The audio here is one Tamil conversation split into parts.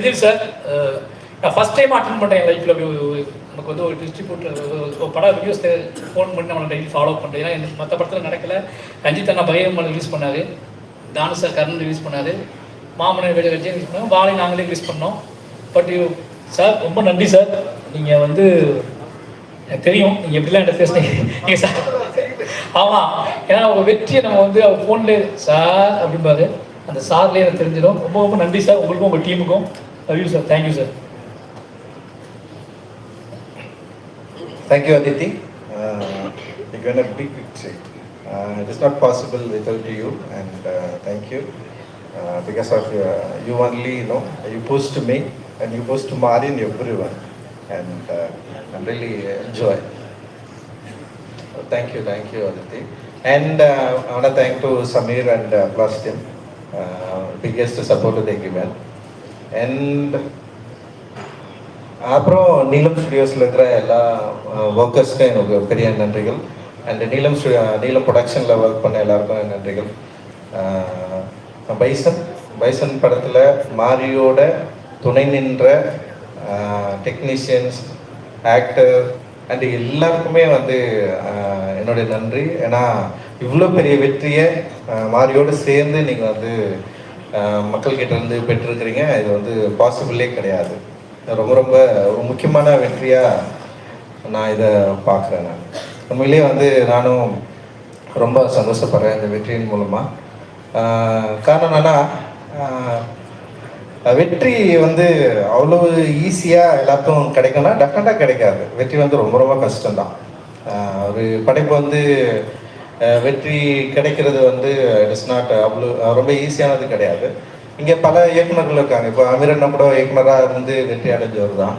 எதிர் சார் நான் ஃபர்ஸ்ட் டைம் அட்டன் பண்ணுறேன் என் லைஃப்பில் நமக்கு வந்து ஒரு டிஸ்ட்ரிபியூட்டர் ஒரு படம் ரிவ்யூஸ் ஃபோன் பண்ணி நம்மளை டெய்லி ஃபாலோ பண்ணுறேன் ஏன்னா எனக்கு மற்ற படத்தில் நடக்கல. ரஞ்சித் அண்ணா பைரவன் ரிலீஸ் பண்ணார். தானு சார் கர்ணன் ரிலீஸ் பண்ணாரு. மாமனை வெளியே விஜய் ரிலீஸ் பண்ணாங்க. வாழை நாங்களே ரிலீஸ் பண்ணோம். பட் சார் ரொம்ப நன்றி சார் நீங்கள் வந்து எனக்கு தெரியும். நீங்கள் எப்படிலாம் என்கிட்ட பேசுனீங்க. நீங்கள் சார் ஆமாம் ஏன்னா உங்கள் வெற்றியை நம்ம வந்து அவர் ஃபோன்லேயே சார் அப்படிம்பாரு. அந்த சார்லேயே எனக்கு தெரிஞ்சிடும். ரொம்ப ரொம்ப நன்றி சார் உங்களுக்கும் உங்கள் டீமுக்கும் Love you, sir. Thank you, sir. Thank you, Aditi. Uh, you're going to be victory. Uh, it is not possible without you, and uh, thank you. Uh, because of uh, you only, you know, you post to me and you post to Marin, everyone. And uh, I'm really enjoy. Thank you, thank you, Aditi. And uh, I want to thank to Samir and uh, Plastin, uh, biggest support they given. And அப்புறம் நீலம் ஸ்டுடியோஸில் இருக்கிற எல்லா ஒர்க்கர்ஸ்க்கும் எனக்கு பெரிய நன்றிகள். அண்ட் நீலம் ஸ்டுடியோ நீலம் ப்ரொடக்ஷனில் ஒர்க் பண்ண எல்லாருக்கும் நன்றிகள். பைசன் பைசன் படத்தில் மாரியோட துணை நின்ற டெக்னீஷியன்ஸ் ஆக்டர் அண்ட் எல்லாருக்குமே வந்து என்னுடைய நன்றி. ஏன்னா இவ்வளோ பெரிய வெற்றியை மாரியோடு சேர்ந்து நீங்கள் வந்து மக்கள்கிட்ட இருந்து பெற்றிருக்கிறீங்க. இது வந்து பாசிபிளே கிடையாது. ரொம்ப ரொம்ப ஒரு முக்கியமான வெற்றியாக நான் இதை பார்க்குறேன் நான். உண்மையிலேயே வந்து நானும் ரொம்ப சந்தோஷப்படுறேன் இந்த வெற்றியின் மூலமாக காரணம் என்னன்னா வெற்றி வந்து அவ்வளவு ஈஸியாக எல்லாத்துக்கும் கிடைக்கும்னா டெஃபினட்டாக கிடைக்காது. வெற்றி வந்து ரொம்ப ரொம்ப கஷ்டம்தான். ஒரு படைப்பு வந்து வெற்றி கிடைக்கிறது வந்து இட்ஸ் நாட் uh, அவ்வளோ ரொம்ப ஈஸியானது கிடையாது. இங்கே பல இயக்குநர்கள் இருக்காங்க. இப்போ அமீரண்ணா கூட இயக்குனராக இருந்து வெற்றி அடைஞ்சவர் தான்.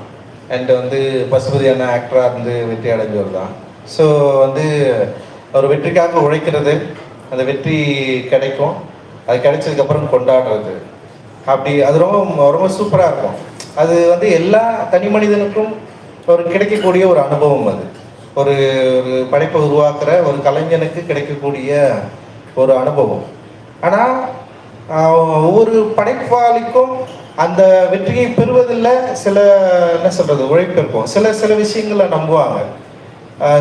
அண்ட் வந்து பசுபதி அண்ணா ஆக்டராக இருந்து வெற்றி அடைஞ்சவர் தான். ஸோ வந்து ஒரு வெற்றிக்காக உழைக்கிறது. அந்த வெற்றி கிடைக்கும். அது கிடைச்சதுக்கப்புறம் கொண்டாடுறது. அப்படி அது ரொம்ப ரொம்ப சூப்பராக இருக்கும். அது வந்து எல்லா தனி மனிதனுக்கும் ஒரு கிடைக்கக்கூடிய ஒரு அனுபவம் அது. ஒரு ஒரு படைப்பை உருவாக்குற ஒரு கலைஞனுக்கு கிடைக்கக்கூடிய ஒரு அனுபவம். ஆனால் ஒவ்வொரு படைப்பாளிக்கும் அந்த வெற்றியை பெறுவதில் சில என்ன சொல்கிறது உழைப்பு இருக்கும். சில சில விஷயங்களை நம்புவாங்க.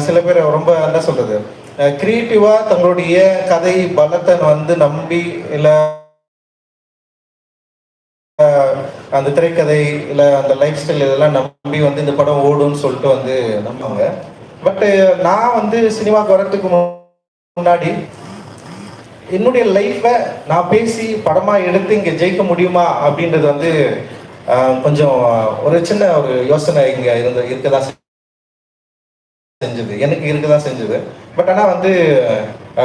சில பேர் ரொம்ப என்ன சொல்கிறது க்ரியேட்டிவாக தங்களுடைய கதை பலத்தை வந்து நம்பி இல்லை அந்த திரைக்கதை இல்லை அந்த லைஃப் ஸ்டைல் இதெல்லாம் நம்பி வந்து இந்த படம் ஓடும்னு சொல்லிட்டு வந்து நம்புவாங்க. பட்டு நான் வந்து சினிமாவுக்கு வர்றதுக்கு முன்னாடி என்னுடைய லைஃப்பை நான் பேசி படமாக எடுத்து இங்கே ஜெயிக்க முடியுமா அப்படின்றது வந்து கொஞ்சம் ஒரு சின்ன ஒரு யோசனை இங்கே இருந்த இருக்கதா செஞ்சது. எனக்கு இருக்கதான் செஞ்சது. பட் ஆனால் வந்து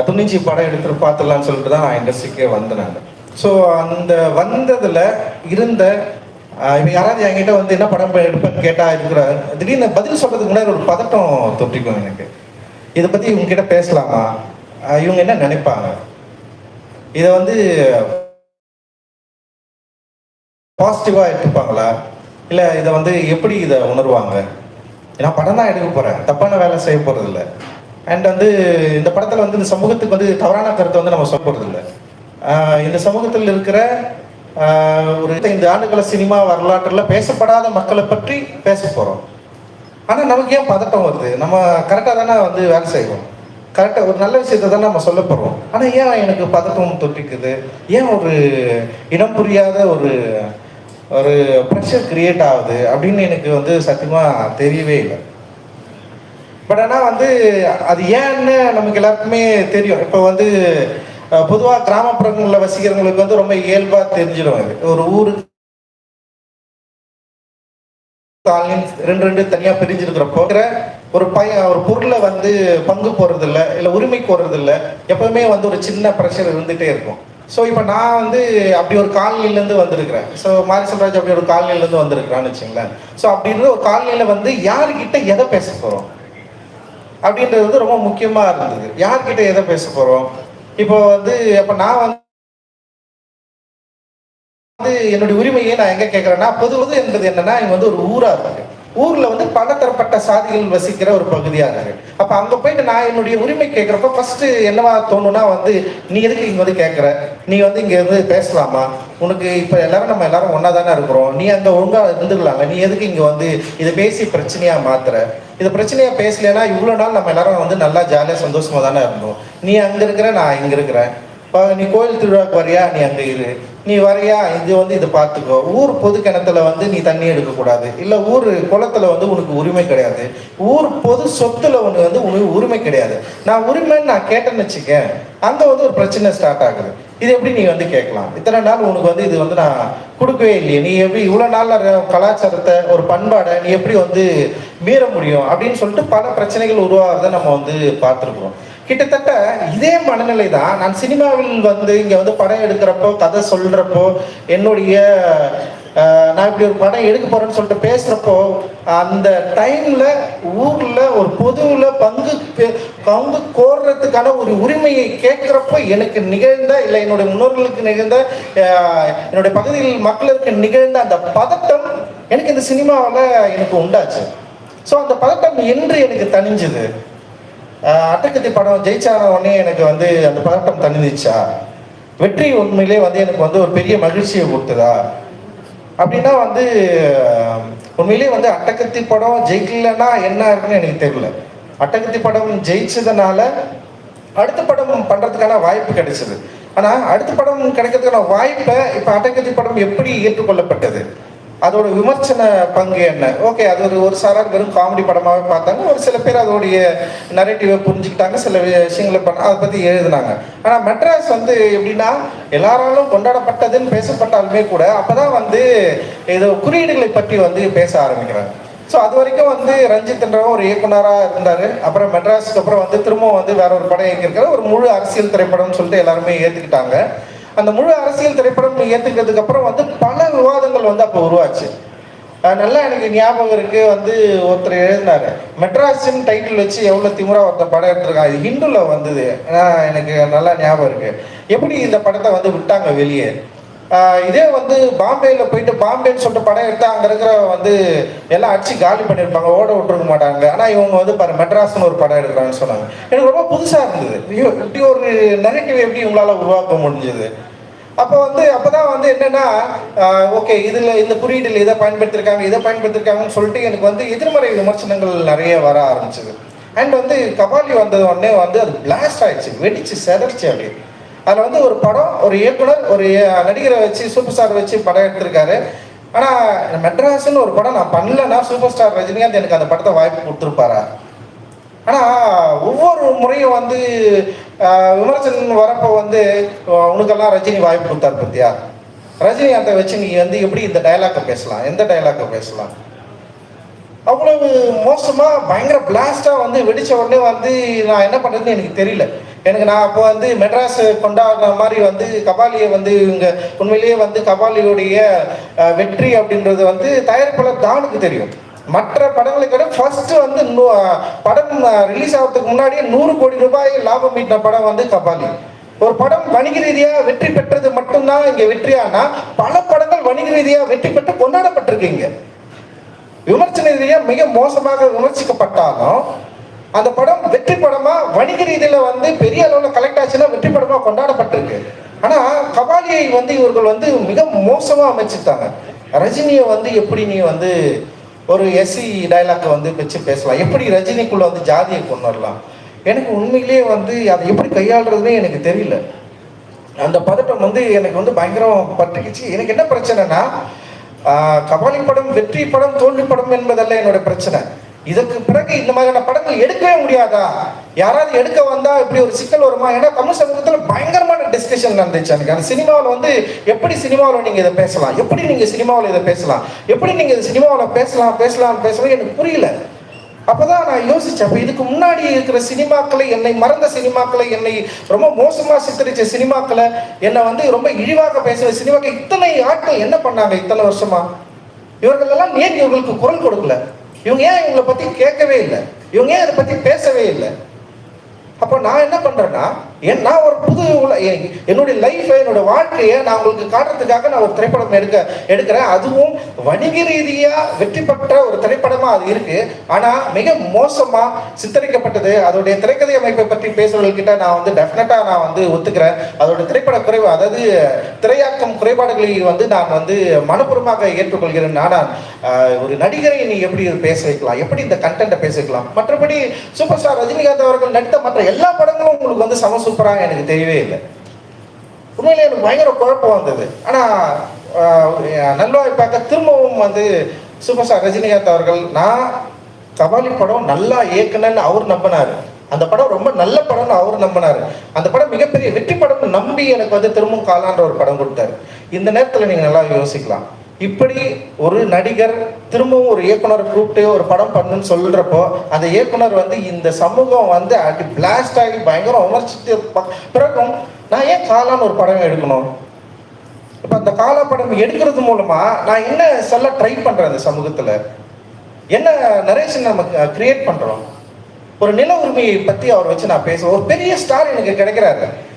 துணிஞ்சி படம் எடுத்துட்டு பார்த்துடலான்னு சொல்லிட்டு தான் நான் இண்டஸ்ட்ரிக்கே வந்தேன் நான். ஸோ அந்த வந்ததில் இருந்த அஹ், இவங்க யாராவது என்கிட்ட வந்து என்ன படம் எடுப்பேன்னு கேட்டால் இருக்கிற திடீர்னு பதில் சொல்கிறதுக்கு முன்னாடி ஒரு பதட்டம் தொட்டிக்கும் எனக்கு. இதை பற்றி இவங்க கிட்ட பேசலாமா இவங்க என்ன நினைப்பாங்க? இதை வந்து பாசிட்டிவாக எடுத்துப்பாங்களா? இல்லை இதை வந்து எப்படி இதை உணர்வாங்க? நான் படம் தான் எடுக்க போகிறேன் தப்பான வேலை செய்ய போகிறது இல்லை அண்ட் வந்து இந்த படத்தில் வந்து இந்த சமூகத்துக்கு வந்து தவறான கருத்தை வந்து நம்ம சொல்ல போகிறது இல்லை இந்த சமூகத்தில் இருக்கிற ஒரு ஐந்து ஆண்டுகள சினிமா வரலாற்றில் பேசப்படாத மக்களை பற்றி பேச போகிறோம் ஆனால் நமக்கு ஏன் பதட்டம் வருது? நம்ம கரெக்டாக தானே வந்து வேலை செய்வோம். கரெக்டாக ஒரு நல்ல விஷயத்தை தானே நம்ம சொல்ல போகிறோம் ஆனால் ஏன் எனக்கு பதட்டம் தொட்டிக்குது? ஏன் ஒரு இனம் புரியாத ஒரு ஒரு ப்ரெஷர் கிரியேட் ஆகுது அப்படின்னு எனக்கு வந்து சத்தியமாக தெரியவே இல்லை. பட் ஆனால் வந்து அது ஏன்னு நமக்கு எல்லாருக்குமே தெரியும். இப்போ வந்து பொதுவாக கிராமப்புறங்களில் வசிக்கிறவங்களுக்கு வந்து ரொம்ப இயல்பாக தெரிஞ்சிடும் இது ஒரு ஊருக்கு ரெண்டு ரெண்டு தனியாக பிரிஞ்சிருக்கிறப்போ ஒரு பையன் ஒரு பொருளை வந்து பங்கு போடுறதில்ல இல்லை உரிமை கோர்றது இல்ல எப்பவுமே வந்து ஒரு சின்ன ப்ரெஷர் இருந்துகிட்டே இருக்கும். ஸோ இப்போ நான் வந்து அப்படி ஒரு காலனிலேருந்து வந்திருக்கிறேன். ஸோ மாரி செல்வராஜ் அப்படி ஒரு காலனிலேருந்து வந்திருக்கிறான்னு வச்சுங்களேன். ஸோ அப்படின்ற ஒரு காலனியில் வந்து யாருக்கிட்ட எதை பேச போகிறோம் அப்படின்றது வந்து ரொம்ப முக்கியமாக இருந்தது. யார்கிட்ட எதை பேச போகிறோம் இப்போ வந்து அப்ப நான் வந்து என்னுடைய உரிமையை நான் எங்க கேட்கறேன்னா பொதுவது என்பது என்னன்னா இங்க வந்து ஒரு ஊரா இருக்கு. ஊர்ல வந்து பலதரப்பட்ட சாதிகள் வசிக்கிற ஒரு பகுதியாக இருக்கு. அப்ப அங்க போயிட்டு நான் என்னுடைய உரிமை கேட்கிறப்ப ஃபர்ஸ்ட் என்னவா தோணும்னா வந்து நீ எதுக்கு இங்க வந்து கேட்கற நீ வந்து இங்க இருந்து பேசலாமா? உனக்கு இப்போ எல்லாரும் நம்ம எல்லாரும் ஒன்னா தானே இருக்கிறோம். நீ அந்த ஒழுங்காக இருந்துக்கலாம்ல நீ எதுக்கு இங்கே வந்து இதை பேசி பிரச்சனையாக மாத்துற? இந்த பிரச்சனையாக பேசலைன்னா இவ்வளோ நாள் நம்ம எல்லாரும் வந்து நல்லா ஜாலியாக சந்தோஷமாக தானே இருந்தோம். நீ அங்கே இருக்கிற நான் இங்கே இருக்கிறேன். இப்போ நீ கோயில் திருவிழாவுக்கு வரியா? நீ அங்கே இரு. நீ வரையா? இது வந்து இதை பார்த்துக்கோ ஊர் பொது கிணத்துல வந்து நீ தண்ணி எடுக்கக்கூடாது. இல்லை ஊர் குளத்துல வந்து உனக்கு உரிமை கிடையாது. ஊர் பொது சொத்துல உனக்கு வந்து உனக்கு உரிமை கிடையாது. நான் உரிமைன்னு நான் கேட்டேன்னு வச்சுக்கேன். அங்கே வந்து ஒரு பிரச்சனை ஸ்டார்ட் ஆகுது. இது எப்படி நீ வந்து கேட்கலாம்? இத்தனை நாள் உனக்கு வந்து இது வந்து நான் கொடுக்கவே இல்லையே. நீ எப்படி இவ்வளோ நாளில் கலாச்சாரத்தை ஒரு பண்பாடை நீ எப்படி வந்து மீற முடியும்? அப்படின்னு சொல்லிட்டு பல பிரச்சனைகள் உருவாகிறத நம்ம வந்து பார்த்துருக்குறோம். கிட்டத்தட்ட இதே மனநிலை தான் நான் சினிமாவில் வந்து இங்கே வந்து படம் எடுக்கிறப்போ கதை சொல்கிறப்போ என்னுடைய நான் இப்படி ஒரு படம் எடுக்க போறேன்னு சொல்லிட்டு பேசுறப்போ அந்த டைம்ல ஊர்ல ஒரு பொதுவில் பங்கு பங்கு கோர்றதுக்கான ஒரு உரிமையை கேட்குறப்போ எனக்கு நிகழ்ந்த இல்லை என்னுடைய முன்னோர்களுக்கு நிகழ்ந்த என்னுடைய பகுதியில் மக்களுக்கு நிகழ்ந்த அந்த பதட்டம் எனக்கு இந்த சினிமாவில் எனக்கு உண்டாச்சு. ஸோ அந்த பதட்டம் என்று எனக்கு தணிஞ்சுது. அட்டக்கத்தி அட்டகத்தி படம் ஜெயிச்சான உடனே எனக்கு வந்து அந்த பதட்டம் தணிந்துச்சா? வெற்றி உண்மையிலே வந்து எனக்கு வந்து ஒரு பெரிய மகிழ்ச்சியை கொடுத்ததா? அப்படின்னா வந்து உண்மையிலே வந்து அட்டகத்தி படம் ஜெயிக்கலன்னா என்ன இருக்குன்னு எனக்கு தெரியல. அட்டகத்தி படம் ஜெயிச்சதுனால அடுத்த படம் பண்றதுக்கான வாய்ப்பு கிடைச்சது. ஆனா அடுத்த படம் கிடைக்கிறதுக்கான வாய்ப்பை இப்ப அட்டகத்தி படம் எப்படி ஏற்றுக்கொள்ளப்பட்டது? அதோட விமர்சன பங்கு என்ன? ஓகே அது ஒரு ஒரு சாரார் வெறும் காமெடி படமாகவே பார்த்தாங்க. ஒரு சில பேர் அதோடைய நரேட்டிவை புரிஞ்சுக்கிட்டாங்க. சில விஷயங்களை பண்ண அதை பற்றி எழுதினாங்க. ஆனால் மெட்ராஸ் வந்து எப்படின்னா எல்லாராலும் கொண்டாடப்பட்டதுன்னு பேசப்பட்டாலுமே கூட அப்போ தான் வந்து ஏதோ குறியீடுகளை பற்றி வந்து பேச ஆரம்பிக்கிறாங்க. ஸோ அது வரைக்கும் வந்து ரஞ்சித்ன்றவன் ஒரு இயக்குனராக இருந்தார். அப்புறம் மெட்ராஸுக்கு அப்புறம் வந்து திரும்பவும் வந்து வேற ஒரு படம் இயக்கியிருக்காரு ஒரு முழு அரசியல் திரைப்படம்னு சொல்லிட்டு எல்லாருமே ஏற்றுக்கிட்டாங்க அந்த முழு அரசியல் திரைப்படம் ஏற்றுக்கிறதுக்கு அப்புறம் வந்து பல விவாதங்கள் வந்து அப்போ உருவாச்சு. நல்லா எனக்கு ஞாபகம் இருக்கு. வந்து ஒருத்தர் எழுதினாரு. மெட்ராஸின் டைட்டில் வச்சு எவ்வளோ திமுறா ஒருத்தர் படம் எடுத்திருக்காங்க. இது ஹிந்துல வந்தது. எனக்கு நல்லா ஞாபகம் இருக்கு. எப்படி இந்த படத்தை வந்து விட்டாங்க வெளியே? இதே வந்து பாம்பேல போயிட்டு பாம்பேன்னு சொல்லிட்டு படம் எடுத்தால் அங்கே இருக்கிற வந்து எல்லாம் அடிச்சு காலி பண்ணியிருப்பாங்க ஓட விட்டுருக்க மாட்டாங்க. ஆனா இவங்க வந்து பாரு மெட்ராஸ்னு ஒரு படம் எடுக்கிறாங்கன்னு சொன்னாங்க. எனக்கு ரொம்ப புதுசா இருந்தது. ஐயோ இப்படி ஒரு நெகட்டிவ் எப்படி இவங்களால உருவாக்க முடிஞ்சது? அப்போ வந்து அப்பதான் வந்து என்னன்னா ஓகே இதுல இந்த குறியீட்டில் இதை பயன்படுத்திருக்காங்க இதை பயன்படுத்திருக்காங்கன்னு சொல்லிட்டு எனக்கு வந்து எதிர்மறை விமர்சனங்கள் நிறைய வர ஆரம்பிச்சது. அண்ட் வந்து கபாலி வந்தது உடனே வந்து அது பிளாஸ்ட் ஆயிடுச்சு வெடிச்சு செதறிச்சு அப்படி அதில் வந்து ஒரு படம் ஒரு இயக்குனர் ஒரு நடிகரை வச்சு சூப்பர் ஸ்டார் வச்சு படம் எடுத்திருக்காரு. ஆனால் மெட்ராஸ்னு ஒரு படம் நான் பண்ணலன்னா சூப்பர் ஸ்டார் ரஜினிகாந்த் எனக்கு அந்த படத்தை வாய்ப்பு கொடுத்துருப்பாரா? ஆனால் ஒவ்வொரு முறையும் வந்து விமர்சனம் வரப்போ வந்து உனக்கெல்லாம் ரஜினி வாய்ப்பு கொடுத்தாரு பத்தியா? ரஜினிகாந்தை வச்சு நீ வந்து எப்படி இந்த டயலாக்கை பேசலாம்? எந்த டயலாக்கை பேசலாம்? அவ்வளவு மோசமாக பயங்கர பிளாஸ்டாக வந்து வெடித்த உடனே வந்து நான் என்ன பண்ணுறதுன்னு எனக்கு தெரியல. எனக்கு நான் அப்போ வந்து மெட்ராஸ் கொண்டாடுற மாதிரி வந்து கபாலியை வந்து இவங்க உண்மையிலேயே வந்து கபாலியுடைய வெற்றி அப்படின்றது வந்து தயாரிப்பாளர் தானுக்கு தெரியும். மற்ற படங்களை விட ஃபர்ஸ்ட் வந்து நூ- படம் ரிலீஸ் ஆகிறதுக்கு முன்னாடியே நூறு கோடி ரூபாய் லாபம் ஈட்டின படம் வந்து கபாலி. ஒரு படம் வணிக ரீதியா வெற்றி பெற்றது மட்டும்தான் இங்க வெற்றியானா பல படங்கள் வணிக ரீதியா வெற்றி பெற்று கொண்டாடப்பட்டிருக்கீங்க விமர்சன ரீதியா மிக மோசமாக விமர்சிக்கப்பட்டாலும் அந்த படம் வெற்றி படமா வணிக ரீதியில வந்து பெரிய அளவுல கலெக்ட் ஆச்சுன்னா வெற்றி படமா கொண்டாடப்பட்டிருக்கு. ஆனா கபாலியை வந்து இவர்கள் வந்து மிக மோசமா அமைச்சிருக்காங்க. ரஜினியை வந்து எப்படி நீ வந்து ஒரு எஸ்சி டைலாக்கை வந்து வச்சு பேசலாம்? எப்படி ரஜினிக்குள்ள வந்து ஜாதியை கொண்டு வரலாம்? எனக்கு உண்மையிலேயே வந்து அதை எப்படி கையாளுறதுனே எனக்கு தெரியல. அந்த பதட்டம் வந்து எனக்கு வந்து பயங்கரம் பட்டுக்குச்சு. எனக்கு என்ன பிரச்சனைனா கபாலி படம் வெற்றி படம் தோல்வி படம் என்பதல்ல என்னோட பிரச்சனை. இதற்கு பிறகு இந்த மாதிரியான படங்கள் எடுக்கவே முடியாதா? யாராவது எடுக்க வந்தா இப்படி ஒரு சிக்கல் வருமா? ஏன்னா தமிழ் சமூகத்தில் பயங்கரமான டிஸ்கஷன் நடந்துச்சு எனக்கு அந்த சினிமாவில் வந்து எப்படி சினிமாவில் நீங்க இதை பேசலாம்? எப்படி நீங்க சினிமாவில் இதை பேசலாம்? எப்படி நீங்க இதை சினிமாவில் பேசலாம் பேசலாம் பேசலாம் எனக்கு புரியல. அப்போதான் நான் யோசிச்சேன் அப்போ இதுக்கு முன்னாடி இருக்கிற சினிமாக்களை என்னை மறந்த சினிமாக்களை என்னை ரொம்ப மோசமாக சித்தரித்த சினிமாக்களை என்னை வந்து ரொம்ப இழிவாக பேசுகிற சினிமாக்கள் இத்தனை ஆட்கள் என்ன பண்ணாங்க இத்தனை வருஷமா? இவர்கள் எல்லாம் ஏன் இவர்களுக்கு குரல் கொடுக்கல? இவங்க ஏன் இவங்களை பத்தி கேட்கவே இல்லை? இவங்க ஏன் இதை பத்தி பேசவே இல்லை? அப்போ நான் என்ன பண்றேன்னா ஏன் நான் ஒரு புது என்னுடைய லைஃப்பை என்னோட வாழ்க்கையை நான் உங்களுக்கு காட்டுறதுக்காக நான் ஒரு திரைப்படம் எடுக்க எடுக்கிறேன். அதுவும் வணிக ரீதியா வெற்றி பெற்ற ஒரு திரைப்படமா அது இருக்கு. ஆனா மிக மோசமா சித்தரிக்கப்பட்டது. அதோடைய திரைக்கதை அமைப்பை பற்றி பேசுறவங்ககிட்ட நான் வந்து டெஃபினட்டா நான் வந்து ஒத்துக்கிறேன். அதோட திரைப்பட குறைவு அதாவது திரையாக்கம் குறைபாடுகளை வந்து நான் வந்து மனப்பூர்வமாக ஏற்றுக்கொள்கிறேன். ஆனால் ஒரு நடிகரை நீ எப்படி பேச வைக்கலாம் எப்படி இந்த கண்டென்ட்டை பேச வைக்கலாம் மற்றபடி சூப்பர் ஸ்டார் ரஜினிகாந்த் அவர்கள் நடித்த மற்ற எல்லா படங்களும் உங்களுக்கு வந்து சமசு சூப்பராக எனக்கு தெரியவே இல்லை. உண்மையிலே எனக்கு பயங்கர குழப்பம் வந்தது. ஆனால் நல்வாய்ப்பாக்க திரும்பவும் வந்து சூப்பர் ஸ்டார் ரஜினிகாந்த் அவர்கள் நான் கபாலி படம் நல்லா இயக்குனன்னு அவர் நம்பினார். அந்த படம் ரொம்ப நல்ல படம்னு அவர் நம்பினார். அந்த படம் மிகப்பெரிய வெற்றி படம் நம்பி எனக்கு வந்து திரும்பவும் காலான்ற ஒரு படம் கொடுத்தாரு. இந்த நேரத்தில் நீங்கள் நல்லா யோசிக்கலாம். இப்படி ஒரு நடிகர் திரும்பவும் ஒரு இயக்குனரை கூப்பிட்டு ஒரு படம் பண்ணுன்னு சொல்றப்போ அந்த இயக்குனர் வந்து இந்த சமூகம் வந்து அப்படி பிளாஸ்ட் ஆகி பயங்கரம் விமர்சித்து ப- நான் ஏன் காலான்னு ஒரு படம் எடுக்கணும்? இப்போ அந்த காலா படம் எடுக்கிறது மூலமா நான் என்ன சொல்ல ட்ரை பண்றேன் அந்த சமூகத்துல? என்ன நரேஷன் நம்ம கிரியேட் பண்றோம்? ஒரு நில உரிமையை பத்தி அவர் வச்சு நான் பேசுவேன். ஒரு பெரிய ஸ்டார் எனக்கு கிடைக்கிறாரு.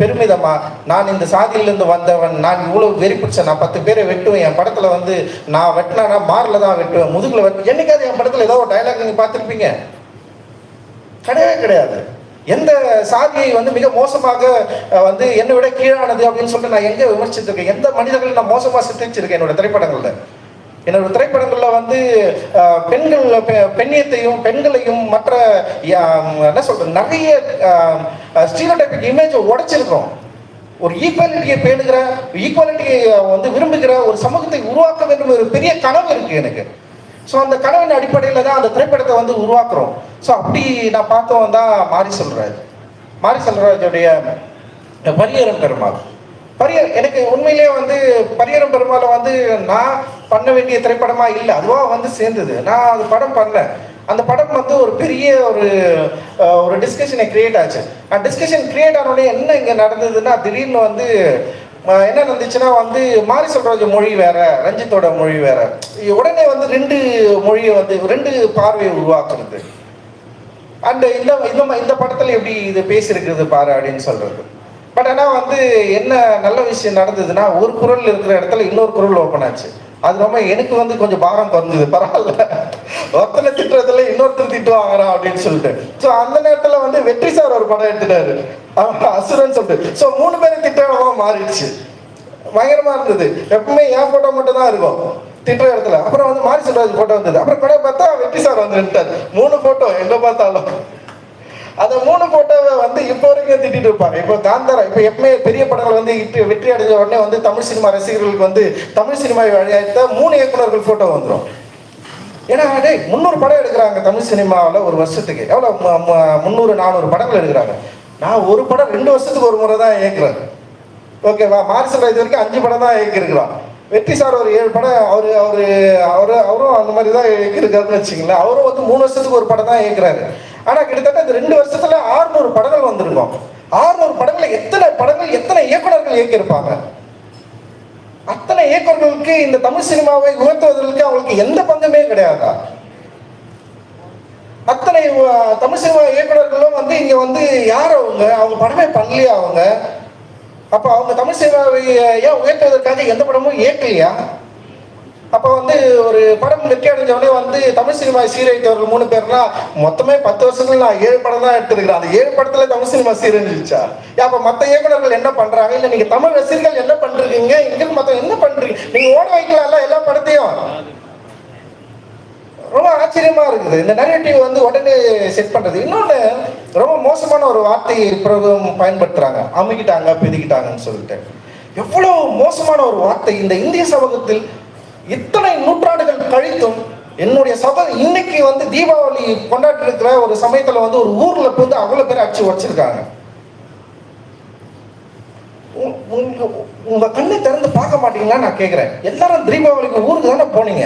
பெருமிதமா நான் இந்த சாதியிலேருந்து வந்தவன் நான் இவ்வளோ வெறி பிடிச்சேன் நான் பத்து பேரை வெட்டுவேன். என் படத்தில் வந்து நான் வெட்டினா மாரில் தான் வெட்டுவேன். முதுகில் வெட்டு என்னைக்காவது என் படத்தில் ஏதோ ஒரு டைலாக் நீங்கள் பார்த்துருப்பீங்க. கிடையவே கிடையாது. எந்த சாதியை வந்து மிக மோசமாக வந்து என்னை விட கீழானது அப்படின்னு சொல்லிட்டு நான் எங்கே விமர்சித்திருக்கேன்? எந்த மனிதர்கள் நான் மோசமாக சித்தரிச்சிருக்கேன் என்னோட திரைப்படங்களில்? என்னோட திரைப்படம் வந்து பெண்கள் பெ- பெண்ணியத்தையும் பெண்களையும் மற்ற என்ன சொல்றது நிறைய ஸ்டீரியோடைபிக் இமேஜை உடைச்சிருக்கிறோம். ஒரு ஈக்குவாலிட்டியை பேணுகிற ஈக்குவாலிட்டியை வந்து விரும்புகிற ஒரு சமூகத்தை உருவாக்க வேண்டும் ஒரு பெரிய கனவு இருக்கு எனக்கு. ஸோ அந்த கனவின் அடிப்படையில் தான் அந்த திரைப்படத்தை வந்து உருவாக்குறோம். ஸோ அப்படி நான் பார்த்தவன் தான் மாரி செல்வராஜ். மாரி செல்வராஜுடைய பரியரம் பெருமாள். பரிய எனக்கு உண்மையிலேயே வந்து பரியரும் பெருமாளை வந்து நான் பண்ண வேண்டிய திரைப்படமா இல்லை. அதுவா வந்து சேர்ந்தது. நான் அது படம் பண்ணல. அந்த படம் வந்து ஒரு பெரிய ஒரு ஒரு டிஸ்கஷனை கிரியேட் ஆச்சு. அந்த டிஸ்கஷன் கிரியேட் ஆனோடனே என்ன இங்கே நடந்ததுன்னா திடீர்னு வந்து என்ன நடந்துச்சுன்னா வந்து மாரி செல்வராஜ் மொழி வேற ரஞ்சித்தோட மொழி வேற. உடனே வந்து ரெண்டு மொழியை வந்து ரெண்டு பார்வையை உருவாக்குறது அண்ட் இந்த இந்த இந்த படத்தில் எப்படி இது பேசியிருக்கிறது பாரு அப்படின்னு சொல்றது. பட் ஆனால் வந்து என்ன நல்ல விஷயம் நடந்ததுன்னா ஒரு குரல் இருக்கிற இடத்துல இன்னொரு குரல் ஓப்பன் ஆச்சு. அது ரொம்ப எனக்கு வந்து கொஞ்சம் பாரம் குறைஞ்சது. பரவாயில்ல. ஒருத்தனை திட்டுறதுல இன்னொருத்தர் திட்டுவாங்கடா அப்படின்னு சொல்லிட்டு. ஸோ அந்த நேரத்தில் வந்து வெற்றி சார் ஒரு படம் எடுத்துட்டாரு. அசுரன் சொல்லிட்டு. ஸோ மூணு பேரும் திட்டமாக மாறிடுச்சு. பயங்கரமா இருந்தது. எப்பவுமே என் போட்டோ மட்டும் தான் இருக்கும். திட்டுற இடத்துல. அப்புறம் வந்து மாரி செல்வராஜ் போட்டோ வந்தது. அப்புறம் படம் பார்த்தா வெற்றி சார் வந்து மூணு போட்டோ எங்க பார்த்தாலும். அந்த மூணு போட்டோவை வந்து இப்போ வரைக்கும் திட்டிட்டு இருப்பாங்க. இப்போ காந்தாரா இப்போ எப்பவுமே பெரிய படங்கள் வந்து இட்டு வெற்றி அடைஞ்ச உடனே வந்து தமிழ் சினிமா ரசிகர்களுக்கு வந்து தமிழ் சினிமா வழியாத்த மூணு இயக்குநர்கள் போட்டோ வந்துடும் ஏன்னா டேய் முந்நூறு படம் எடுக்கிறாங்க தமிழ் சினிமாவில் ஒரு வருஷத்துக்கு. எவ்வளோ முந்நூறு நானூறு படங்கள் எடுக்கிறாங்க. நான் ஒரு படம் ரெண்டு வருஷத்துக்கு ஒரு முறை தான் இயக்குறேன். ஓகேவா மார்சல் இது வரைக்கும் அஞ்சு படம் தான் இயக்கியிருக்கிறோம் வெற்றி சார் ஒரு ஏழு படம் அவர் அவரு அவர் அவரும் அந்த மாதிரி தான் இயக்கியிருக்காருன்னு வச்சுங்களேன் அவரும் வந்து மூணு வருஷத்துக்கு ஒரு படம் தான் இயக்குறாரு. ஆனா கிட்டத்தட்ட இந்த ரெண்டு வருஷத்துல ஆறுநூறு படங்கள் வந்திருக்கும். ஆறுநூறு படங்களை எத்தனை படங்கள் எத்தனை இயக்குனர்கள் இயக்கியிருப்பாங்க? அத்தனை இயக்குநர்களுக்கு இந்த தமிழ் சினிமாவை உயர்த்துவதற்கு அவங்களுக்கு எந்த பங்குமே கிடையாதா? அத்தனை தமிழ் சினிமா இயக்குனர்களும் வந்து இங்க வந்து யார் அவங்க? அவங்க படமே பண்ணலையா அவங்க? அப்ப அவங்க தமிழ் சினிமாவை ஏன் உயர்த்துவதற்காக எந்த படமும் இயக்கலையா? அப்போ வந்து ஒரு படம் வெற்றி அடைஞ்ச உடனே வந்து தமிழ் சினிமா சீரழித்தவர்கள் மூணு பேர்னா மொத்தமே பத்து வருஷத்துல நான் ஏழு படம் தான் எடுத்துருக்கிறேன். அந்த ஏழு படத்துல தமிழ் சினிமா சீரழிஞ்சிச்சா அப்போ அப்ப மத்த என்ன பண்றாங்க? இல்ல நீங்க தமிழ் ரசிகர்கள் என்ன பண்றீங்க? இங்க மொத்தம் என்ன பண்றீங்க? நீங்க ஓட வைக்கலாம்ல எல்லா படத்தையும். ரொம்ப ஆச்சரியமா இருக்குது. இந்த நெரேட்டிவ் வந்து உடனே செட் பண்றது. இன்னொன்று ரொம்ப மோசமான ஒரு வார்த்தை பிறகு பயன்படுத்துறாங்க. அமுக்கிட்டாங்க பிதிக்கிட்டாங்கன்னு சொல்லிட்டு. எவ்வளவு மோசமான ஒரு வார்த்தை இந்த இந்திய சமூகத்தில் இத்தனை நூற்றாண்டுகள் கழித்தும் என்னுடைய சபை இன்னைக்கு வந்து தீபாவளி கொண்டாடி இருக்கிற ஒரு சமயத்துல வந்து ஒரு ஊர்ல வந்து அவ்வளவு பேர் அடிச்சு வச்சிருக்காங்க உங்க கண்ணை திறந்து பார்க்க மாட்டீங்களா நான் கேட்குறேன் எல்லாரும் தீபாவளிக்கு ஊருக்கு தானே போனீங்க.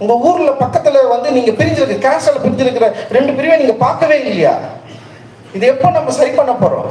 உங்க ஊர்ல பக்கத்துல வந்து நீங்க பிரிஞ்சிருக்க கேன்சல் பிரிஞ்சிருக்கிற ரெண்டு பிரிவை நீங்க பார்க்கவே இல்லையா? இது எப்போ நம்ம சரி பண்ண போறோம்?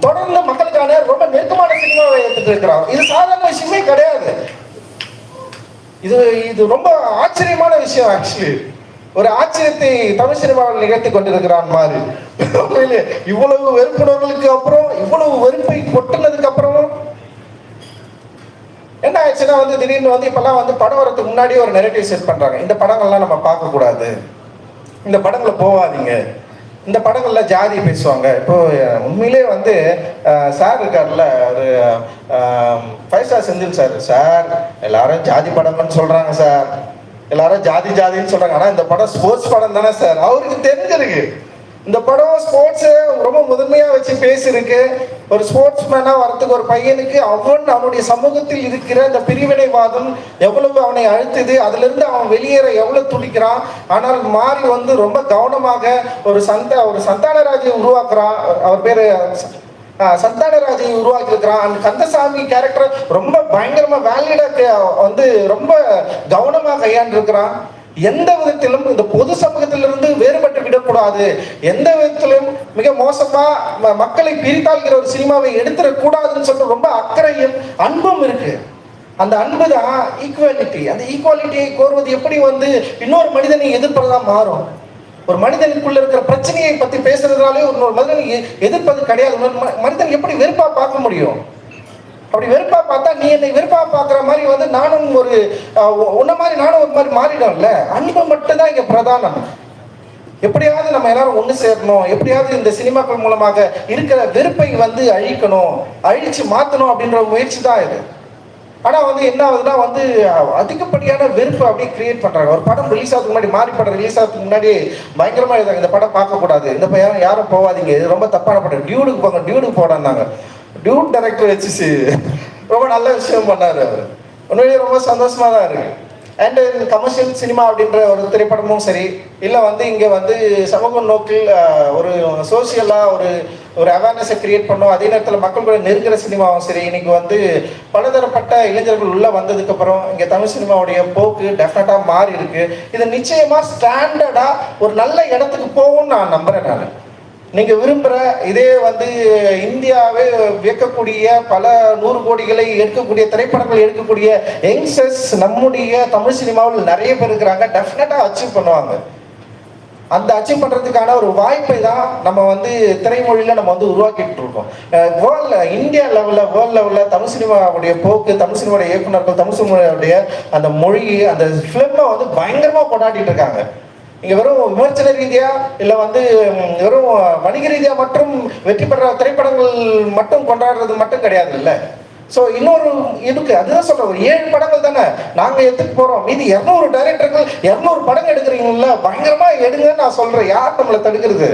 தொடர்ந்து மக்களுக்கான ரொம்ப நெருக்கமான சினிமாவை எடுத்துட்டு இருக்கிறான் இது சாதாரண விஷயமே கிடையாது. இது இது ரொம்ப ஆச்சரியமான விஷயம் ஆக்சுவலி ஒரு ஆச்சரியத்தை தமிழ் சினிமாவில் நிகழ்த்தி கொண்டிருக்கிறான் மாதிரி இவ்வளவு வெறுப்புணர்களுக்கு அப்புறம் இவ்வளவு வெறுப்பை கொட்டினதுக்கு அப்புறமும் என்ன ஆயிடுச்சுன்னா வந்து திடீர்னு வந்து இப்பெல்லாம் வந்து படம் வரதுக்கு முன்னாடியே ஒரு நெரேட்டிவ் செட் பண்றாங்க. இந்த படங்கள்லாம் நம்ம பார்க்க கூடாது இந்த படங்களை போகாதீங்க இந்த படங்கள்ல ஜாதி பேசுவாங்க. இப்போ உண்மையிலே வந்து சார் இருக்கார்ல ஒரு five star Senthil sir. Sir எல்லாரும் ஜாதி படம்னு சொல்றாங்க சார். எல்லாரும் ஜாதி ஜாதின்னு சொல்றாங்க. ஆனா இந்த படம் ஸ்போர்ட்ஸ் படம் தானே சார். அவருக்கு தெரிஞ்சிருக்கு. இந்த படம் ஸ்போர்ட்ஸ் ரொம்ப முதன்மையா வச்சு பேசியிருக்கு. ஒரு ஸ்போர்ட்ஸ் மேனா வரத்துக்கு ஒரு பையனுக்கு அவன் அவனுடைய சமூகத்தில் இருக்கிற அந்த பிரிவினைவாதம் எவ்வளவு அவனை அழுத்துது அதுல இருந்து அவன் வெளியேற எவ்வளவு துடிக்கிறான் ஆனால் மாறி வந்து ரொம்ப கவனமாக ஒரு சந்த ஒரு சந்தானராஜை உருவாக்குறான் அவர் பேரு சந்தான சந்தானராஜை உருவாக்கி இருக்கிறான் அந்த கந்தசாமி கேரக்டர் ரொம்ப பயங்கரமா வேலிடா வந்து ரொம்ப கவனமா கையாண்டிருக்கிறான். எந்த விதத்திலும் இந்த பொது சமூகத்திலிருந்து வேறுபட்டு விடக்கூடாது. எந்த விதத்திலும் மிக மோசமா ம- மக்களை பிரித்தாள்கிற ஒரு சினிமாவை எடுத்துடக்கூடாதுன்னு சொல்லிட்டு ரொம்ப அக்கறையும் அன்பும் இருக்கு. அந்த அன்பு தான் ஈக்குவாலிட்டி அந்த ஈக்குவாலிட்டியை கோருவது எப்படி வந்து இன்னொரு மனிதனை எதிர்ப்பதாக மாறும். ஒரு மனிதனுக்குள்ள இருக்கிற பிரச்சனையை பத்தி பேசுறதுனாலே இன்னொரு மனிதன் எதிர்ப்பது கிடையாது. ம- மனிதன் எப்படி வெறுப்பா பார்க்க முடியும்? அப்படி வெறுப்பா பார்த்தா நீ என்னை வெறுப்பா பார்க்குற மாதிரி வந்து நானும் ஒரு உன்ன மாதிரி நானும் ஒரு மாதிரி மாறிடும்ல அன்பு மட்டும்தான் இங்க பிரதானம். எப்படியாவது நம்ம எல்லாரும் ஒன்று சேரணும். எப்படியாவது இந்த சினிமாக்கள் மூலமாக இருக்கிற வெறுப்பை வந்து அழிக்கணும். அழிச்சு மாற்றணும் அப்படின்ற முயற்சி தான் இது. ஆனால் வந்து என்ன ஆகுதுன்னா வந்து அதிகப்படியான வெறுப்பு அப்படியே கிரியேட் பண்றாங்க. ஒரு படம் ரிலீஸ் ஆகிறதுக்கு முன்னாடி மாறி படம் ரிலீஸ் ஆகிறதுக்கு முன்னாடி பயங்கரமாக எழுதாங்க இந்த படம் பார்க்கக்கூடாது. இந்த பையன் யாரும் போகாதீங்க இது ரொம்ப தப்பான படம். டியூடுக்கு போங்க. டியூடுக்கு போடாங்க டியூட் டைரக்டர் வச்சு ரொம்ப நல்ல விஷயம் பண்ணார் அவர். உண்மையிலேயே ரொம்ப சந்தோஷமாக தான் இருக்கு. அண்ட் கமர்ஷியல் சினிமா அப்படின்ற ஒரு திரைப்படமும் சரி இல்லை வந்து இங்கே வந்து சமூக நோக்கில் ஒரு சோசியலாக ஒரு ஒரு அவேர்னஸை கிரியேட் பண்ணோம். அதே நேரத்தில் மக்கள் கூட நெருங்குற சினிமாவும் சரி இன்னைக்கு வந்து பலதரப்பட்ட இளைஞர்கள் உள்ளே வந்ததுக்கப்புறம் இங்கே தமிழ் சினிமாவுடைய போக்கு டெஃபினட்டாக மாறி இருக்கு. இது நிச்சயமாக ஸ்டாண்டர்டாக ஒரு நல்ல இடத்துக்கு போகும்னு நான் நம்புகிறேன் நான். நீங்க விரும்புகிற இதே வந்து இந்தியாவே வியக்கக்கூடிய பல நூறு கோடிகளை எடுக்கக்கூடிய திரைப்படங்கள் எடுக்கக்கூடிய யங்ஸ்டர்ஸ் நம்முடைய தமிழ் சினிமாவில் நிறைய பேர் இருக்கிறாங்க. டெஃபினட்டாக அச்சீவ் பண்ணுவாங்க. அந்த அச்சீவ் பண்ணுறதுக்கான ஒரு வாய்ப்பை தான் நம்ம வந்து திரைமொழியில் நம்ம வந்து உருவாக்கிட்டு இருக்கோம். வேர்ல்ட்ல இந்தியா லெவலில் வேர்ல்ட் லெவலில் தமிழ் சினிமாவுடைய போக்கு தமிழ் சினிமாவுடைய இயக்குநர்கள் தமிழ் சினிமாவுடைய அந்த மொழி அந்த ஃபிலிமை வந்து பயங்கரமாக கொண்டாடிட்டு இருக்காங்க. இங்க வெறும் விமர்சன ரீதியா இல்ல வந்து வெறும் வணிக ரீதியா மட்டும் வெற்றி பெற திரைப்படங்கள் மட்டும் கொண்டாடுறது மட்டும் கிடையாது இல்ல ஸோ இன்னொரு இதுக்கு அதுதான் சொல்றேன். ஒரு ஏழு படங்கள் தானே நாங்க எடுத்துட்டு போறோம். மீதி இரநூறு டைரக்டர்கள் இரநூறு படம் எடுக்கிறீங்கல்ல பயங்கரமா எடுங்கன்னு நான் சொல்றேன். யார் நம்மளை தடுக்கிறது?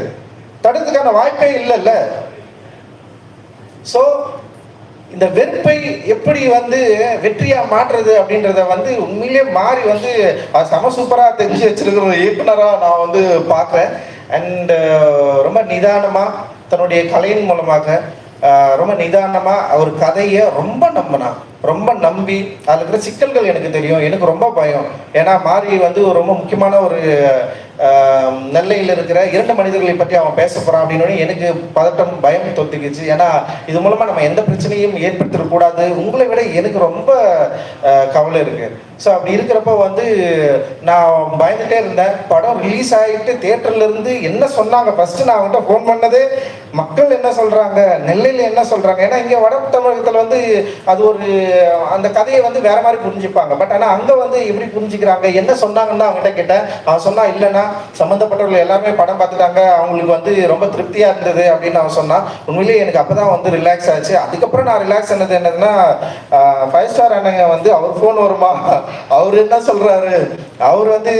தடுக்கிறதுக்கான வாய்ப்பே இல்லைல்ல. ஸோ இந்த வெறுப்பை எப்படி வந்து வெற்றியா மாற்றுறது அப்படின்றத வந்து உண்மையிலேயே மாறி வந்து சம செம சூப்பரா தெரிஞ்சு வச்சிருக்கிற ஒரு இயக்குனரா நான் வந்து பார்க்குறேன். அண்ட் ரொம்ப நிதானமா தன்னுடைய கலையின் மூலமாக ரொம்ப நிதானமா ஒரு கதையை ரொம்ப நம்பினா ரொம்ப நம்பி அதில் இருக்கிற சிக்கல்கள் எனக்கு தெரியும். எனக்கு ரொம்ப பயம். ஏன்னா மாறி வந்து ரொம்ப முக்கியமான ஒரு நெல்லையில் இருக்கிற இரண்டு மனிதர்களை பற்றி அவன் பேச போறான் அப்படின்னு எனக்கு பதட்டம் பயம் தொத்திக்கிச்சு. ஏன்னா இது மூலமா நம்ம எந்த பிரச்சனையும் ஏற்படுத்திடக்கூடாது உங்களை விட எனக்கு ரொம்ப கவலை இருக்கு. ஸோ அப்படி இருக்கிறப்ப வந்து நான் பயந்துட்டே இருந்தேன். படம் ரிலீஸ் ஆகிட்டு தேட்டர்லேருந்து என்ன சொன்னாங்க? ஃபர்ஸ்ட் நான் அவங்ககிட்ட ஃபோன் பண்ணதே மக்கள் என்ன சொல்றாங்க? நெல்லையில் என்ன சொல்றாங்க? ஏன்னா இங்கே வட தமிழகத்தில் வந்து அது ஒரு அந்த கதையை வந்து வேற மாதிரி புரிஞ்சுப்பாங்க. பட் ஆனால் அங்கே வந்து எப்படி புரிஞ்சுக்கிறாங்க? என்ன சொன்னாங்கன்னு அவங்ககிட்ட கேட்டேன். அவன் சொன்னா இல்லைன்னா சம்மந்தப்பட்டவர்கள் எல்லாருமே படம் பார்த்துட்டாங்க. அவங்களுக்கு வந்து ரொம்ப திருப்தியா இருந்தது அப்படின்னு அவன் சொன்னான். உண்மையிலேயே எனக்கு அப்பதான் வந்து ரிலாக்ஸ் ஆச்சு. அதுக்கப்புறம் நான் ரிலாக்ஸ் ஆனது என்னதுன்னா ஃபைவ் ஸ்டார் அண்ணங்க வந்து அவர் ஃபோன் வருமா? அவர் என்ன சொல்றாரு? அவர் வந்து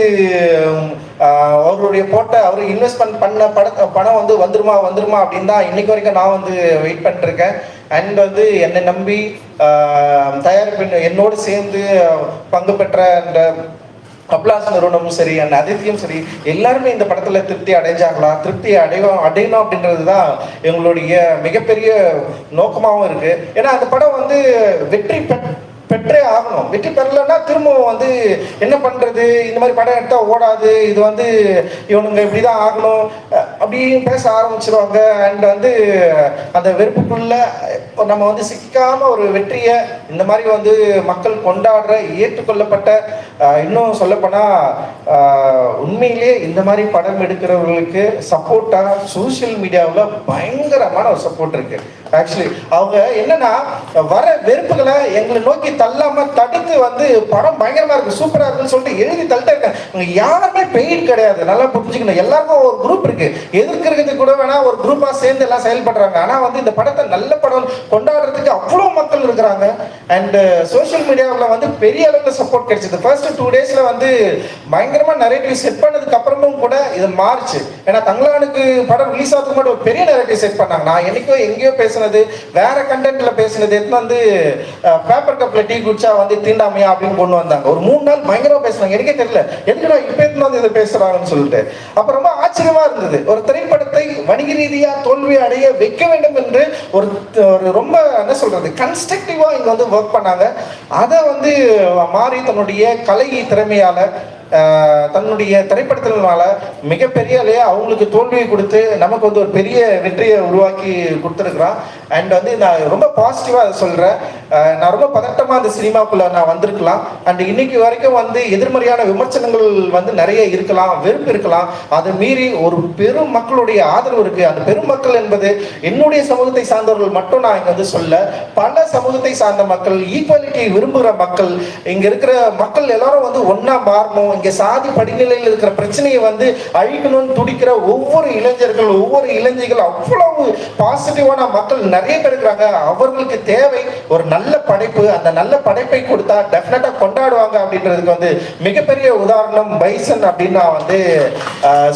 அவருடைய போட்ட அவர் இன்வெஸ்ட்மெண்ட் பண்ண பட பணம் வந்து வந்துருமா வந்துருமா அப்படின்னு தான் இன்னைக்கு வரைக்கும் நான் வந்து வெயிட் பண்ணிட்டுருக்கேன் அண்ட் வந்து என்னை நம்பி தயாரிப்பு என்னோடு சேர்ந்து பங்கு பெற்ற அந்த கப்லாஸ் நிறுவனமும் சரி அந்த அதித்தியும் சரி எல்லாருமே இந்த படத்துல திருப்தி அடைஞ்சாங்களா? திருப்தி அடைவோம் அடையணும் அப்படின்றது தான் எங்களுடைய மிகப்பெரிய நோக்கமாகவும் இருக்கு. ஏன்னா அந்த படம் வந்து வெற்றி பெற் பெற்றே ஆகணும். வெற்றி பெறலைன்னா திரும்பவும் வந்து என்ன பண்ணுறது இந்த மாதிரி படம் எடுத்தால் ஓடாது. இது வந்து இவனுங்க இப்படி தான் ஆகணும் அப்படின்னு பேச ஆரம்பிச்சிருவாங்க. அண்ட் வந்து அந்த வெறுப்புக்குள்ள நம்ம வந்து சிக்காம ஒரு வெற்றியை இந்த மாதிரி வந்து மக்கள் கொண்டாடுற ஏற்றுக்கொள்ளப்பட்ட இன்னும் சொல்லப்போனால் உண்மையிலேயே இந்த மாதிரி படம் எடுக்கிறவர்களுக்கு சப்போர்ட்டாக சோஷியல் மீடியாவில் பயங்கரமான ஒரு சப்போர்ட் இருக்குது ஆக்சுவலி அவங்க என்னன்னா வர வெறுப்புகளை எங்களை நோக்கி தள்ளாம தடுத்து வந்து படம் பயங்கரமா இருக்கு சூப்பரா இருக்குன்னு சொல்லிட்டு எழுதி தள்ளிட்டே இருக்காங்க. யாருமே பெயின் கிடையாது. நல்லா புரிஞ்சுக்கணும். எல்லாருக்கும் ஒரு குரூப் இருக்கு. எதிர்க்கிறது கூட வேணா ஒரு குரூப்பா சேர்ந்து எல்லாம் செயல்படுறாங்க. ஆனா வந்து இந்த படத்தை நல்ல படம் கொண்டாடுறதுக்கு அவ்வளோ மக்கள் இருக்கிறாங்க. அண்ட் சோஷியல் மீடியாவில் வந்து பெரிய அளவுக்கு சப்போர்ட் கிடைச்சது. ஃபர்ஸ்ட் டூ டேஸ்ல வந்து பயங்கரமா நரேட்டிவ் செட் பண்ணதுக்கு அப்புறமும் கூட இது மாறுச்சு. ஏன்னா தங்களானுக்கு படம் ரிலீஸ் ஆகிறதுக்கு முன்னாடி ஒரு பெரிய நரேட்டிவ் செட் பண்ணாங்க. நான் என்னைக்கோ எங்கேயோ பேச பேசுனது வேற கண்டென்ட்ல பேசுனது எத்தனை வந்து பேப்பர் கப்ல டீ குடிச்சா வந்து தீண்டாமையா அப்படின்னு கொண்டு வந்தாங்க. ஒரு மூணு நாள் பயங்கரமா பேசுனாங்க. எனக்கே தெரியல. எதுக்குடா இப்ப எத்தனை வந்து இதை பேசுறாங்கன்னு சொல்லிட்டு. அப்ப ரொம்ப ஆச்சரியமா இருந்தது. ஒரு திரைப்படத்தை வணிக ரீதியா தோல்வி அடைய வைக்க வேண்டும் என்று ஒரு ஒரு ரொம்ப என்ன சொல்றது கன்ஸ்ட்ரக்டிவா இங்க வந்து ஒர்க் பண்ணாங்க. அதை வந்து மாறி தன்னுடைய கலை திறமையால தன்னுடைய திரைப்படத்தினால மிகப்பெரிய அளவு அவங்களுக்கு தோல்வியை கொடுத்து நமக்கு வந்து ஒரு பெரிய வெற்றியை உருவாக்கி கொடுத்துருக்குறான். அண்ட் வந்து நான் ரொம்ப பாசிட்டிவாக அதை சொல்கிறேன் நான் ரொம்ப பதட்டமாக அந்த சினிமாக்குள்ளே நான் வந்திருக்கலாம். அண்ட் இன்னைக்கு வரைக்கும் வந்து எதிர்மறையான விமர்சனங்கள் வந்து நிறைய இருக்கலாம் வெறுப்பு இருக்கலாம். அதை மீறி ஒரு பெரும் மக்களுடைய ஆதரவு இருக்குது அந்த பெரும் மக்கள் என்பது என்னுடைய சமூகத்தை சார்ந்தவர்கள் மட்டும் நான் இங்கே வந்து சொல்ல பல சமூகத்தை சார்ந்த மக்கள் ஈக்குவாலிட்டியை விரும்புகிற மக்கள் இங்கே இருக்கிற மக்கள் எல்லாரும் வந்து ஒன்றா மாறணும் அவங்க சாதி படிநிலையில் இருக்கிற பிரச்சனையை வந்து அழிக்கணும்னு துடிக்கிற ஒவ்வொரு இளைஞர்கள் ஒவ்வொரு இளைஞர்கள் அவ்வளவு பாசிட்டிவான மக்கள் நிறைய பேர் இருக்கிறாங்க. அவர்களுக்கு தேவை ஒரு நல்ல படைப்பு. அந்த நல்ல படைப்பை கொடுத்தா டெஃபினட்டா கொண்டாடுவாங்க அப்படின்றதுக்கு வந்து மிகப்பெரிய உதாரணம் பைசன் அப்படின்னு நான் வந்து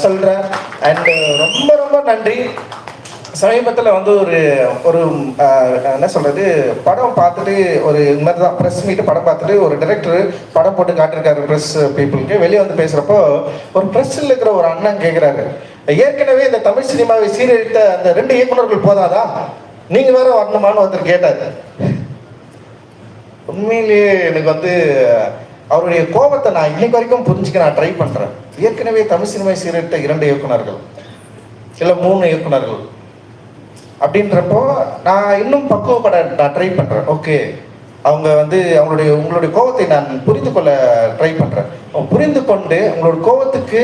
சொல்றேன். அண்ட் ரொம்ப ரொம்ப நன்றி. சமீபத்தில் வந்து ஒரு ஒரு என்ன சொல்றது படம் பார்த்துட்டு ஒரு இது மாதிரி தான் ப்ரெஸ் மீட்டு படம் பார்த்துட்டு ஒரு டைரக்டர் படம் போட்டு காட்டிருக்காரு ப்ரெஸ் பீப்புளுக்கு வெளியே வந்து பேசுறப்போ ஒரு ப்ரெஸ்ஸில் இருக்கிற ஒரு அண்ணன் கேட்குறாரு ஏற்கனவே இந்த தமிழ் சினிமாவை சீரழித்த அந்த ரெண்டு இயக்குனர்கள் போதாதா? நீங்க வேற வரணுமான்னு ஒருத்தர் கேட்டாரு. உண்மையிலேயே எனக்கு வந்து அவருடைய கோபத்தை நான் இன்னைக்கு வரைக்கும் புரிஞ்சுக்க நான் ட்ரை பண்றேன். ஏற்கனவே தமிழ் சினிமா சீரழித்த இரண்டு இயக்குனர்கள் இல்லை மூணு இயக்குனர்கள் அப்படின்றப்போ நான் இன்னும் பக்குவப்பட நான் ட்ரை பண்ணுறேன் ஓகே அவங்க வந்து அவங்களுடைய உங்களுடைய கோபத்தை நான் புரிந்து கொள்ள ட்ரை பண்ணுறேன் புரிந்து கொண்டு உங்களோட கோபத்துக்கு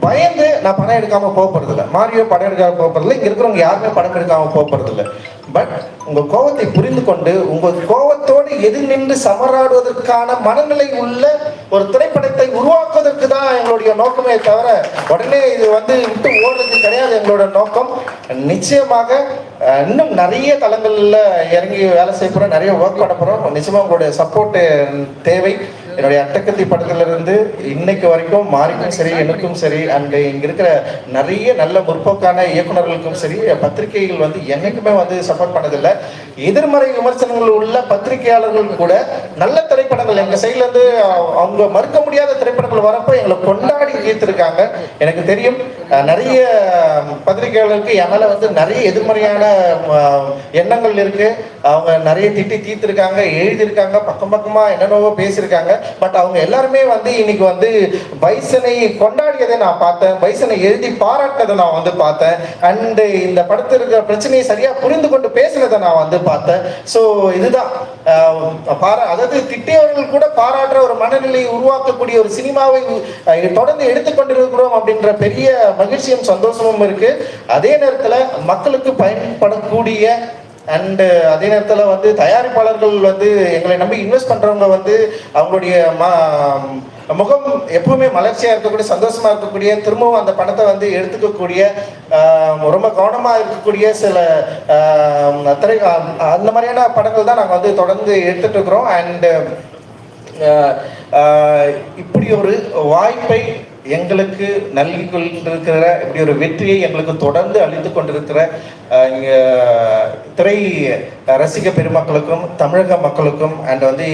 பயந்து நான் படம் எடுக்காமல் போக மாரியோ படம் எடுக்காமல் போக இங்கே இருக்கிறவங்க யாருமே படம் எடுக்காமல் போக பட் உங்க கோபத்தை புரிந்து கொண்டு உங்க கோபத்தோடு எதிர் நின்று சமராடுவதற்கான மனநிலை உள்ள ஒரு திரைப்படத்தை உருவாக்குவதற்கு தான் எங்களுடைய நோக்கமே தவிர உடனே இது வந்து விட்டு ஓடுறது கிடையாது எங்களோட நோக்கம். நிச்சயமாக இன்னும் நிறைய தளங்களில் இறங்கி வேலை செய்ய போகிறோம் நிறைய ஒர்க் பண்ண போகிறோம் நிச்சயமாக உங்களுடைய சப்போர்ட்டு தேவை. என்னுடைய அட்டக்கத்தி படத்திலிருந்து இன்னைக்கு வரைக்கும் மாறிக்கும் சரி எனக்கும் சரி அண்ட் இங்க இருக்கிற நிறைய நல்ல முற்போக்கான இயக்குனர்களுக்கும் சரி பத்திரிகைகள் வந்து என்னைக்குமே வந்து சப்போர்ட் பண்ணதில்லை. எதிர்மறை விமர்சனங்கள் உள்ள பத்திரிகையாளர்கள் கூட நல்ல திரைப்படங்கள் எங்க சைட்ல இருந்து அவங்க மறுக்க முடியாத திரைப்படங்கள் வரப்போ எங்களை கொண்டாடி ஈர்த்திருக்காங்க எனக்கு தெரியும் நிறைய பத்திரிகையாளர்களுக்கு என்னால் வந்து நிறைய எதிர்மறையான எண்ணங்கள் இருக்கு. அவங்க நிறைய திட்டி தீர்த்திருக்காங்க எழுதியிருக்காங்க பக்கம் பக்கமா என்னென்னவோ பேசியிருக்காங்க. பட் அவங்க எல்லாருமே வந்து இன்னைக்கு வந்து பைசனை கொண்டாடியதை நான் பார்த்தேன். பைசனை எழுதி பாராட்டினதை நான் வந்து பார்த்தேன். அண்டு இந்த படத்தில் இருக்கிற பிரச்சனையை சரியா புரிந்து கொண்டு பேசினதை நான் வந்து பார்த்தேன். ஸோ இதுதான். ஆஹ், பாரா அதாவது திட்டியவர்கள் கூட பாராட்டுற ஒரு மனநிலையை உருவாக்கக்கூடிய ஒரு சினிமாவை தொடர்ந்து எடுத்துக்கொண்டிருக்கிறோம் அப்படின்ற பெரிய மகிழ்ச்சியும் சந்தோஷமும் இருக்கு. அதே நேரத்தில் மக்களுக்கு பயன்படக்கூடிய அண்டு uh, அதே நேரத்தில் வந்து தயாரிப்பாளர்கள் வந்து எங்களை நம்பி இன்வெஸ்ட் பண்ணுறவங்க வந்து அவங்களுடைய ம- முகம் எப்பவுமே மலர்ச்சியாக இருக்கக்கூடிய சந்தோஷமாக இருக்கக்கூடிய திரும்பவும் அந்த படத்தை வந்து எடுத்துக்கக்கூடிய ரொம்ப கவனமாக இருக்கக்கூடிய சில திரை அந்த மாதிரியான படங்கள் தான் நாங்கள் வந்து தொடர்ந்து எடுத்துட்டு இருக்கிறோம். அண்டு இப்படி ஒரு வாய்ப்பை எங்களுக்கு நல்கி கொண்டிருக்கிற இப்படி ஒரு வெற்றியை எங்களுக்கு தொடர்ந்து அளித்து கொண்டிருக்கிற திரை ரசிக பெருமக்களுக்கும் தமிழக மக்களுக்கும் அண்ட் வந்து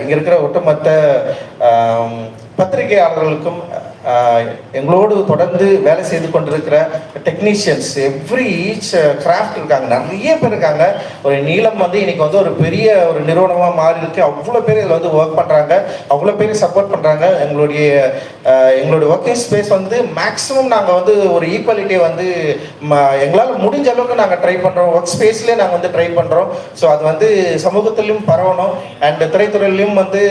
இங்கே இருக்கிற ஒட்டுமொத்த பத்திரிகையாளர்களுக்கும் எங்களோடு தொடர்ந்து வேலை செய்து கொண்டிருக்கிற டெக்னீஷியன்ஸ் எவ்ரி ஈச் கிராஃப்ட் இருக்காங்க. நிறைய பேர் இருக்காங்க. ஒரு நீளம் வந்து இன்னைக்கு வந்து ஒரு பெரிய ஒரு நிறுவனமாக மாறி இருக்கு. அவ்வளோ பேர் இதில் வந்து ஒர்க் பண்ணுறாங்க அவ்வளோ பேர் சப்போர்ட் பண்ணுறாங்க எங்களுடைய எங்களுடைய ஒர்க்கிங் ஸ்பேஸ் வந்து மேக்ஸிமம் நாங்கள் வந்து ஒரு ஈக்குவாலிட்டியை வந்து எங்களால் முடிஞ்ச அளவுக்கு நாங்கள் ட்ரை பண்ணுறோம் ஒர்க் ஸ்பேஸ்லேயே நாங்கள் வந்து ட்ரை பண்ணுறோம் ஸோ அது வந்து சமூகத்திலையும் பரவணும். அண்ட் திரைத்துறையிலையும் வந்து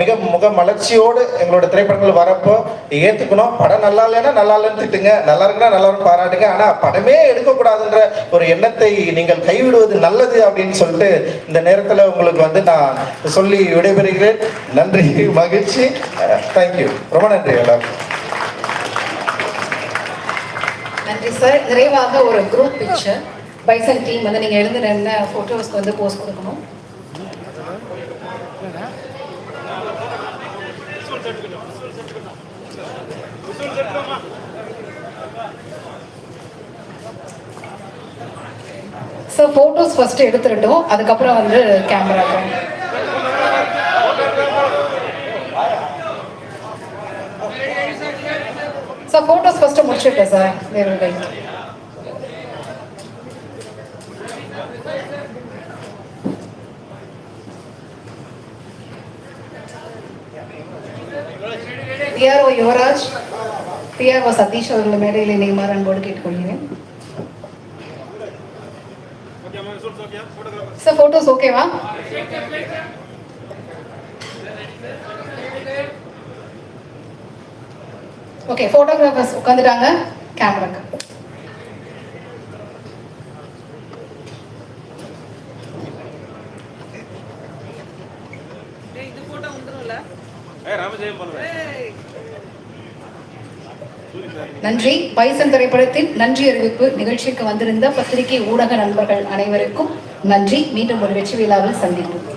மிக முக மலர்ச்சியோடு எங்களோட திரைப்படங்கள் வரப்போ ஏற்றுக்கணும் படம் நல்லா இல்லைன்னா நல்லா இல்லைன்னு திட்டுங்க நல்லா இருக்குன்னா நல்லா இருக்கும் பாராட்டுங்க. ஆனால் படமே எடுக்கக்கூடாதுன்ற ஒரு எண்ணத்தை நீங்கள் கைவிடுவது நல்லது அப்படின்னு சொல்லிட்டு இந்த நேரத்தில் உங்களுக்கு வந்து நான் சொல்லி விடைபெறுகிறேன். நன்றி மகிழ்ச்சி. தேங்க்யூ ரொம்ப நன்றி எல்லாருக்கும். நன்றி சார் நிறைவாக ஒரு குரூப் பிக்சர் பைசன் டீம் வந்து நீங்க எழுந்து நின்ன போட்டோஸ்க்கு வந்து போஸ்ட் கொடுக்கணும். சார் ஃபோட்டோஸ் ஃபஸ்ட்டு எடுத்துருட்டோம். அதுக்கப்புறம் வந்து கேமரா சார் ஃபோட்டோஸ் ஃபஸ்ட்டு முடிச்சுட்டேன் சார் வேறு wait PRO Yuvaraj PRO Satish அவர்கள் மேடையில் இணையுமாறு அன்போடு கேட்டுக்கொள்கிறேன். சார் போட்டோஸ் ஓகேவா ஓகே ஃபோட்டோகிராஃபர்ஸ் உட்காந்துட்டாங்க கேமராக்கு நன்றி. பைசன் திரைப்படத்தின் நன்றி அறிவிப்பு நிகழ்ச்சிக்கு வந்திருந்த பத்திரிகை ஊடக நண்பர்கள் அனைவருக்கும் நன்றி. மீண்டும் ஒரு வெற்றி விழாவில் சந்திப்போம்.